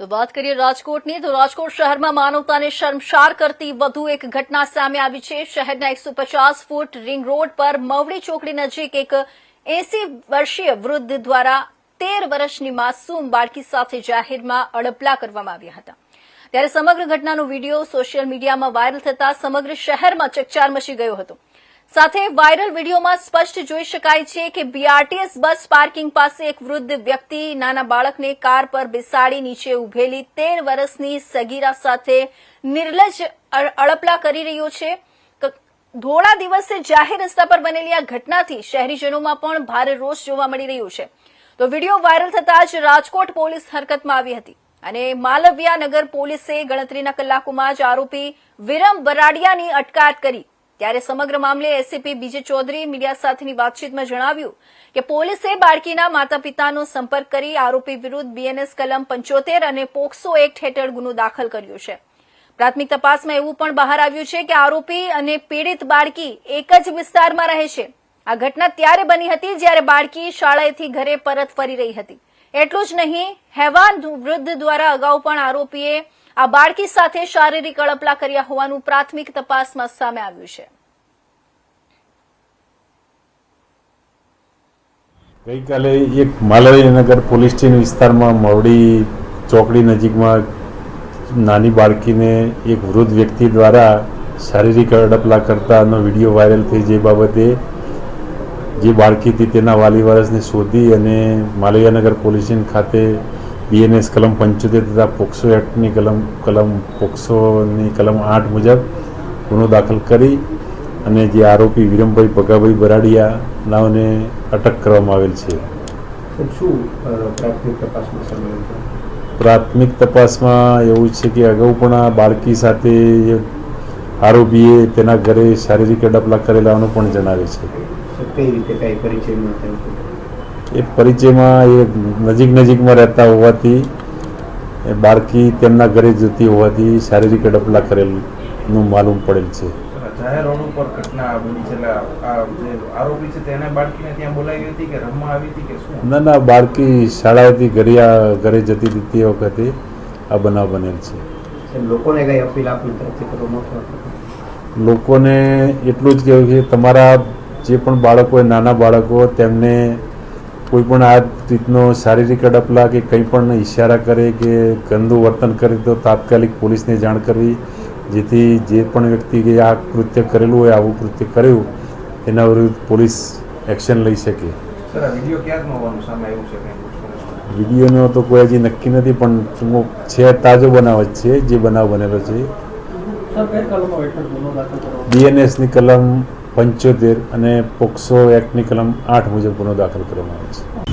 તો વાત કરીએ રાજકોટની, તો રાજકોટ શહેરમાં માનવતાને શર્મશાર કરતી વધુ એક ઘટના સામે આવી છે. શહેરના એકસો પચાસ ફૂટ રિંગ રોડ પર મવડી ચોકડી નજીક એક એસી વર્ષીય વૃદ્ધ દ્વારા તેર વર્ષની માસૂમ બાળકી સાથે જાહેરમાં અડપલા કરવામાં આવ્યા હતા. ત્યારે સમગ્ર ઘટનાનો વીડિયો સોશિયલ મીડિયામાં વાયરલ થતા સમગ્ર શહેરમાં ચકચાર મચી ગયો હતો. સાથે વાયરલ વિડીયોમાં સ્પષ્ટ જોઈ શકાય છે કે બીઆરટીએસ બસ પાર્કિંગ પાસે એક વૃદ્ધ વ્યક્તિ નાના બાળકને કાર પર બેસાડી નીચે ઉભેલી તેર વર્ષની સગીરા સાથે નિર્લજ અળપલા કરી રહ્યો છે. ધોળા દિવસે જાહેર રસ્તા પર બનેલી આ ઘટનાથી શહેરીજનોમાં પણ ભારે રોષ જોવા મળી રહ્યો છે. તો વીડિયો વાયરલ થતા જ રાજકોટ પોલીસ હરકતમાં આવી હતી અને માલવ્યા નગર પોલીસે ગણતરીના કલાકોમાં જ આરોપી વિરમ બરાડિયાની અટકાયત કરી ત્યારે સમગ્ર મામલે એસીપી બીજે ચૌધરી મીડિયા સાથેની વાતચીતમાં જણાવ્યું કે પોલીસે બાળકીના માતા પિતાનો સંપર્ક કરી આરોપી વિરુદ્ધ બીએનએસ કલમ પંચોતેર અને પોક્સો એક્ટ હેઠળ ગુનો દાખલ કર્યો છે. પ્રાથમિક તપાસમાં એવું પણ બહાર આવ્યું છે કે આરોપી અને પીડિત બાળકી એક જ વિસ્તારમાં રહે છે. આ ઘટના ત્યારે બની હતી જ્યારે બાળકી શાળાએથી ઘરે પરત ફરી રહી હતી. એટલું જ નહીં, હેવાન વૃદ્ધ દ્વારા અગાઉ પણ આરોપીએ આ બાળકી સાથે શારીરિક અડપલા કર્યા હોવાનું પ્રાથમિક તપાસમાં સામે આવ્યું છે. ગઈકાલે એક માલવીનગર પોલીસ સ્ટેશન વિસ્તારમાં મવડી ચોકડી નજીકમાં નાની બાળકીને એક વૃદ્ધ વ્યક્તિ દ્વારા શારીરિક અડપલા કરતાનો વીડિયો વાયરલ થઈ જે બાબતે જે બાળકી હતી તેના વાલી વારસને શોધી અને માલવીયાનગર પોલીસ ખાતે બીએનએસ કલમ પંચોતેર તથા પોક્સો એક્ટની કલમ કલમ પોક્સોની કલમ આઠ મુજબ ગુનો દાખલ કરી અને જે આરોપી વિરમભાઈ ભગાભાઈ બરાડિયા નાઓને અટક કરવામાં આવેલ છે. શું પ્રાથમિક તપાસમાં એવું છે કે અગાઉ પણ આ બાળકી સાથે આરોપીએ તેના ઘરે શારીરિક અડપલા કરેલાનું પણ જણાવે છે. કઈ રીતે કઈ પરિચયમાં થયું એ પરિચયમાં એ નજીક નજીકમાં રહેતા હોવાથી એ બાળકી તેમના ઘરે જતી હોવાથી શારીરિક અડપલા કરેલનું માલુમ પડેલ છે. જાહેર રોડ ઉપર ઘટના બની છે જે આરોપી છે તેને બાળકીને ત્યાં બોલાવી હતી કે રમવા આવી હતી કે શું? ના ના બાળકી શાળાએથી ઘરે ઘરે જતી હતી તે વખતે આ બનાવ બનેલ છે. લોકોને કઈ અપીલ આપી તરફથી લોકોને એટલું જ કહેવું છે તમારા જે પણ બાળકો હોય નાના બાળકો તેમને કોઈ પણ આ રીતનો શારીરિક અડપલા કે કંઈ પણ ઈશારા કરે કે ગંદુ વર્તન કરે તો તાત્કાલિક પોલીસને જાણ કરવી. જેથી જે પણ વ્યક્તિ કે આ કૃત્ય કરેલું હોય આવું કૃત્ય કર્યું એના વિરુદ્ધ પોલીસ એક્શન લઈ શકે. સર આ વીડિયો ક્યાંકનો હોવાનું સામે આવ્યું છે કંઈ? પૂછપરછ વિડીયોનો તો કોઈ હજી નક્કી નથી પણ ટૂંકો છે તાજો બનાવ જ છે જે બનાવ બનેલો છે. બીએનએસની કલમ પંચોતેર અને પોક્સો એક્ટની કલમ આઠ મુજબ ગુનો દાખલ કરવામાં આવે છે.